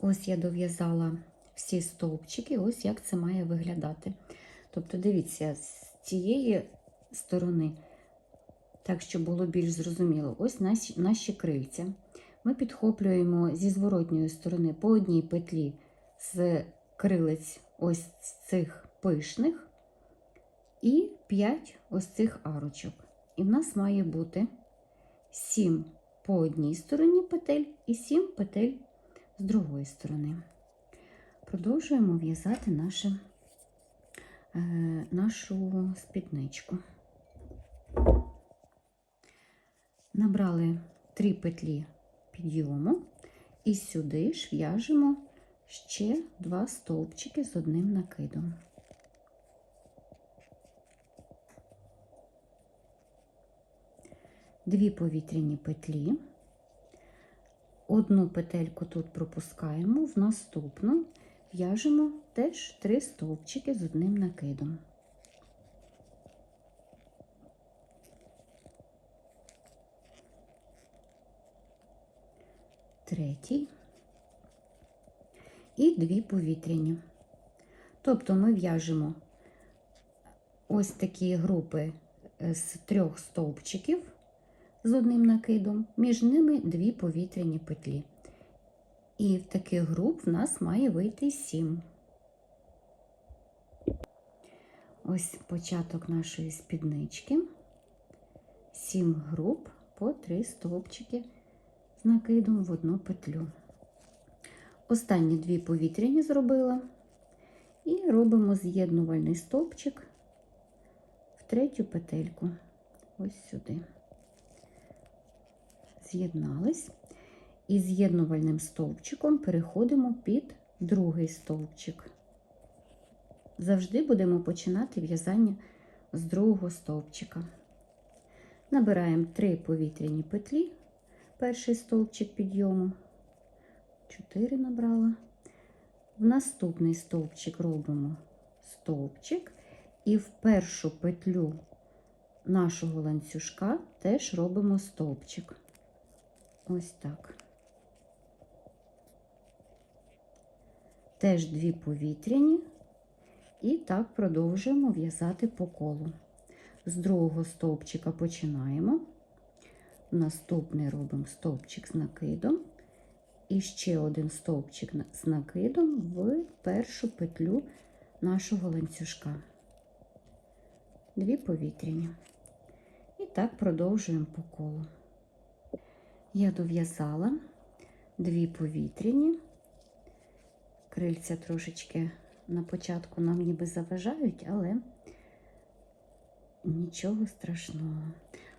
Ось я дов'язала всі стовпчики, ось як це має виглядати. Тобто, дивіться, з цієї сторони, так, щоб було більш зрозуміло, ось наші, наші крильця. Ми підхоплюємо зі зворотньої сторони по одній петлі з крилець ось цих пишних і 5 ось цих арочок. І в нас має бути 7 по одній стороні петель і 7 петель з другої сторони. Продовжуємо в'язати наше, е, нашу спідничку. Набрали 3 петлі підйому і сюди ж в'яжемо ще 2 стовпчики з одним накидом. Дві повітряні петлі. Одну петельку тут пропускаємо, в наступну в'яжемо теж три стовпчики з одним накидом. Третій і дві повітряні. Тобто ми в'яжемо ось такі групи е, з трьох стовпчиків з одним накидом, між ними дві повітряні петлі. І в таких груп в нас має вийти 7. Ось початок нашої спіднички. 7 груп по 3 стовпчики з накидом в одну петлю. Останні дві повітряні зробила. І робимо з'єднувальний стовпчик в третю петельку. Ось сюди з'єднались. І з'єднувальним стовпчиком переходимо під другий стовпчик. Завжди будемо починати в'язання з другого стовпчика. Набираємо 3 повітряні петлі, перший стовпчик підйому, 4 набрала. В наступний стовпчик робимо стовпчик, і в першу петлю нашого ланцюжка теж робимо стовпчик. Ось так. Теж дві повітряні, і так продовжуємо в'язати по колу. З другого стовпчика починаємо. Наступний робимо стовпчик з накидом, і ще один стовпчик з накидом в першу петлю нашого ланцюжка. Дві повітряні. І так продовжуємо по колу. Я дов'язала дві повітряні. Крильця трошечки на початку нам ніби заважають, але нічого страшного.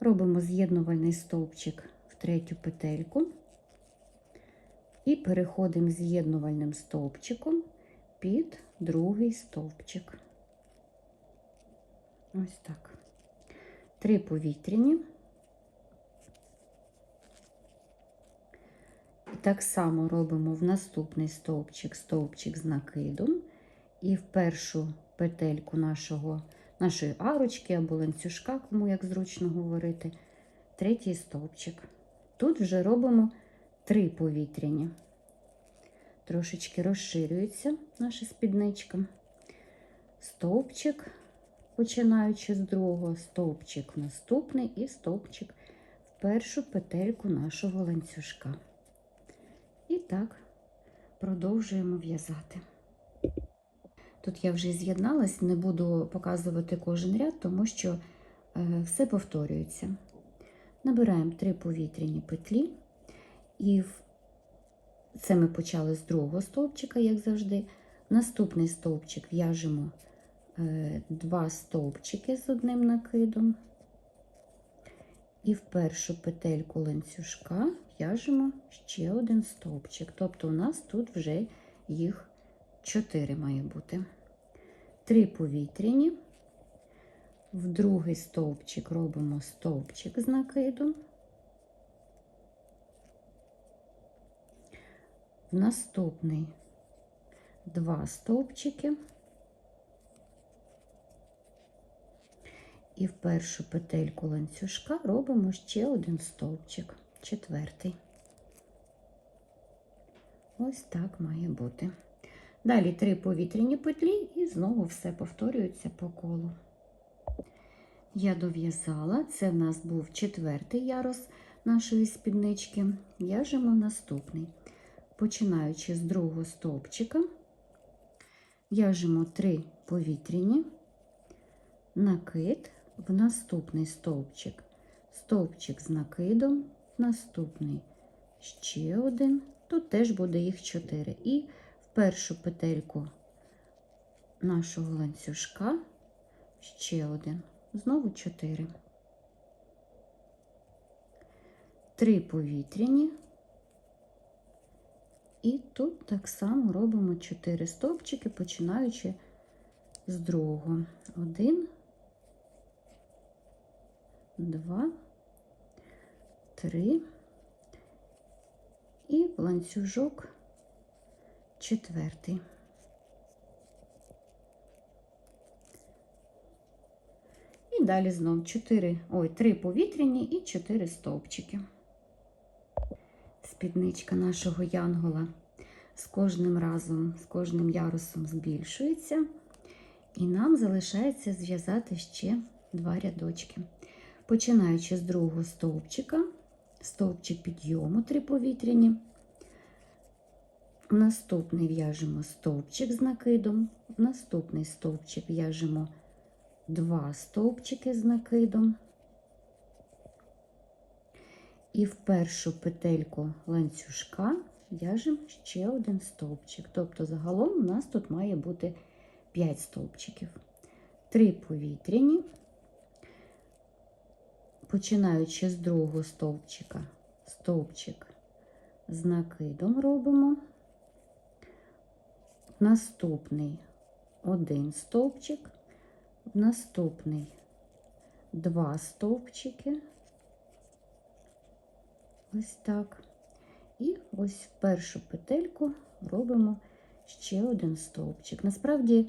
Робимо з'єднувальний стовпчик в третю петельку і переходимо з'єднувальним стовпчиком під другий стовпчик. Ось так. Три повітряні. Так само робимо в наступний стовпчик, стовпчик з накидом, і в першу петельку нашого, нашої арочки або ланцюжка, кому як зручно говорити, третій стовпчик. Тут вже робимо три повітряні. Трошечки розширюється наша спідничка. Стовпчик, починаючи з другого, стовпчик наступний і стовпчик в першу петельку нашого ланцюжка. Так продовжуємо в'язати. Тут я вже з'єдналась, не буду показувати кожен ряд, тому що е, все повторюється. Набираємо три повітряні петлі, і це ми почали з другого стовпчика, як завжди. Наступний стовпчик в'яжемо е, два стовпчики з одним накидом. І в першу петельку ланцюжка в'яжемо ще один стовпчик. Тобто у нас тут вже їх 4 має бути. Три повітряні. В другий стовпчик робимо стовпчик з накидом. В наступний два стовпчики. І в першу петельку ланцюжка робимо ще один стовпчик, четвертий. Ось так має бути. Далі три повітряні петлі і знову все повторюється по колу. Я дов'язала, це в нас був четвертий ярус нашої спіднички. В'яжемо наступний. Починаючи з другого стовпчика, в'яжемо три повітряні, накид в наступний стовпчик, стовпчик з накидом, наступний ще один, тут теж буде їх чотири. І в першу петельку нашого ланцюжка ще один, знову чотири. Три повітряні. І тут так само робимо 4 стовпчики, починаючи з другого. Один, два, три і ланцюжок четвертий. І далі знов 4, ой, 3 повітряні і 4 стовпчики. Спідничка нашого янгола з кожним разом, з кожним ярусом збільшується, і нам залишається зв'язати ще два рядочки. Починаючи з другого стовпчика, стовпчик підйому, три повітряні. Наступний в'яжемо стовпчик з накидом, наступний стовпчик в'яжемо два стовпчики з накидом. І в першу петельку ланцюжка в'яжемо ще один стовпчик. Тобто загалом у нас тут має бути 5 стовпчиків. 3 повітряні, починаючи з другого стовпчика, стовпчик з накидом робимо. Наступний один стовпчик, наступний два стовпчики. Ось так. І ось в першу петельку робимо ще один стовпчик. Насправді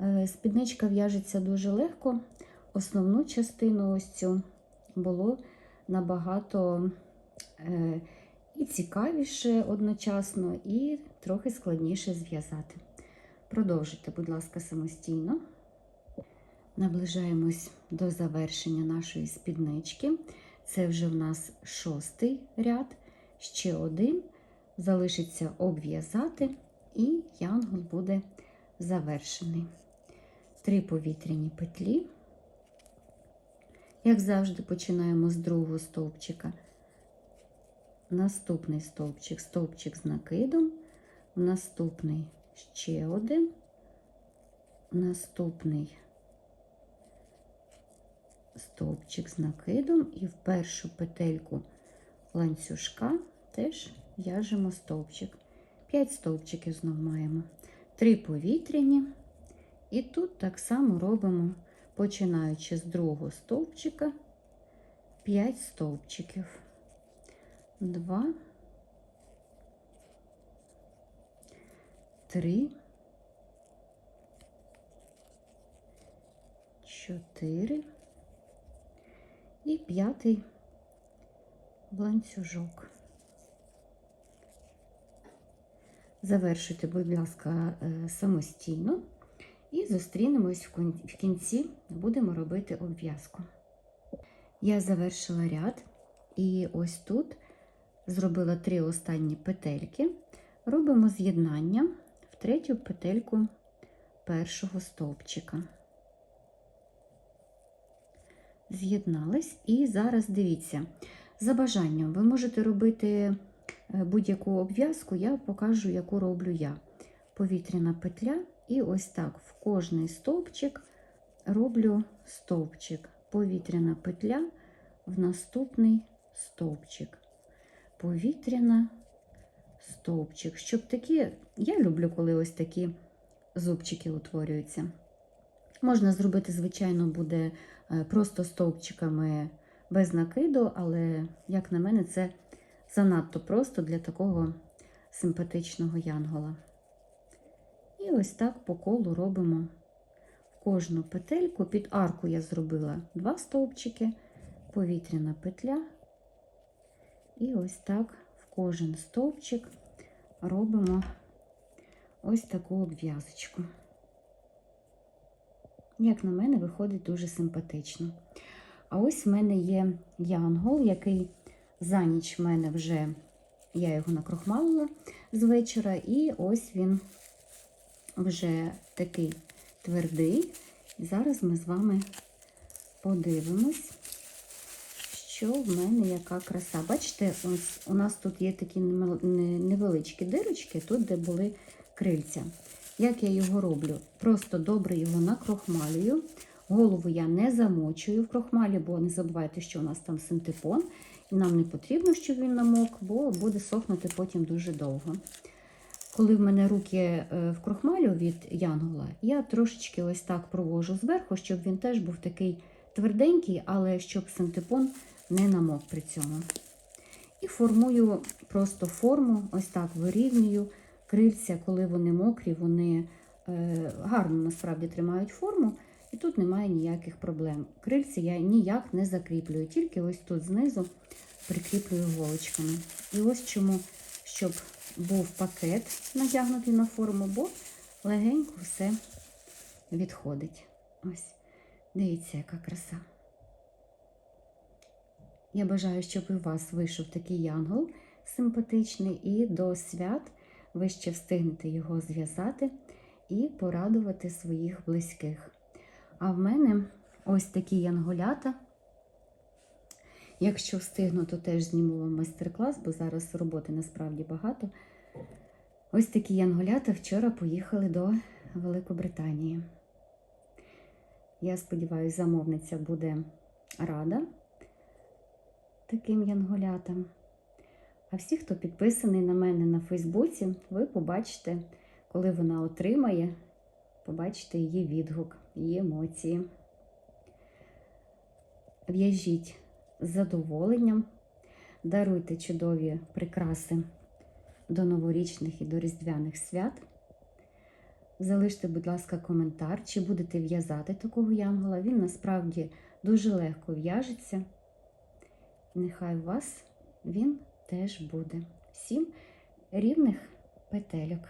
е, спідничка в'яжеться дуже легко. Основну частину ось цю було набагато е, і цікавіше одночасно, і трохи складніше зв'язати. Продовжуйте, будь ласка, самостійно. Наближаємось до завершення нашої спіднички. Це вже в нас шостий ряд, ще один. Залишиться обв'язати, і янгол буде завершений. Три повітряні петлі. Як завжди, починаємо з другого стовпчика. Наступний стовпчик, стовпчик з накидом, наступний ще один, наступний стовпчик з накидом і в першу петельку ланцюжка теж в'яжемо стовпчик. 5 стовпчиків знов маємо. 3 повітряні. І тут так само робимо, починаючи з другого стовпчика, 5 стовпчиків. 2, 3, 4, і п'ятий ланцюжок. Завершуйте, будь ласка, е, самостійно і зустрінемось в кінці, будемо робити обв'язку. Я завершила ряд, і ось тут зробила три останні петельки, робимо з'єднання в третю петельку першого стовпчика з'єднались. І зараз дивіться, за бажанням ви можете робити е, будь-яку обв'язку, я покажу, яку роблю я. Повітряна петля, і ось так в кожний стовпчик роблю стовпчик, повітряна петля в наступний стовпчик. Повітряна стовпчик. Щоб такі, я люблю, коли ось такі зубчики утворюються. Можна зробити, звичайно, буде е, просто стовпчиками без накиду, але, як на мене, це занадто просто для такого симпатичного янгола. Ось так по колу робимо кожну петельку. Під арку я зробила два стовпчики, повітряна петля. І ось так в кожен стовпчик робимо ось таку обв'язочку. Як на мене, виходить дуже симпатично. А ось в мене є янгол, який за ніч в мене вже я його накрохмалила з вечора, і ось він вже такий твердий. І зараз ми з вами подивимось, що в мене яка краса. Бачите, ось у нас тут є такі невеличкі дирочки, тут, де були крильця. Як я його роблю? Просто добре його накрохмалюю. Голову я не замочую в крохмалі, бо не забувайте, що у нас там синтепон, і нам не потрібно, щоб він намок, бо буде сохнути потім дуже довго. Коли в мене руки е, в крохмалю від янгола, я трошечки ось так провожу зверху, щоб він теж був такий тверденький, але щоб синтепон не намок при цьому. І формую просто форму, ось так вирівнюю крильця, коли вони мокрі, вони е, гарно насправді тримають форму, і тут немає ніяких проблем. Крильці я ніяк не закріплюю, тільки ось тут знизу прикріплюю голочками. І ось чому, щоб був пакет надягнутий на форму, бо легенько все відходить. Ось, дивіться, яка краса. Я бажаю, щоб у вас вийшов такий янгол симпатичний, і до свят ви ще встигнете його зв'язати і порадувати своїх близьких. А в мене ось такі янголята. Якщо встигну, то теж зніму вам майстер-клас, бо зараз роботи насправді багато. Ось такі янголята вчора поїхали до Великобританії. Я сподіваюся, замовниця буде рада таким янголятам. А всі, хто підписаний на мене на Фейсбуці, ви побачите, коли вона отримає, побачите її відгук, її емоції. В'яжіть з задоволенням, даруйте чудові прикраси до новорічних і до різдвяних свят. Залиште, будь ласка, коментар, чи будете в'язати такого янгола. Він насправді дуже легко в'яжеться. Нехай у вас він теж буде. Сім рівних петельок.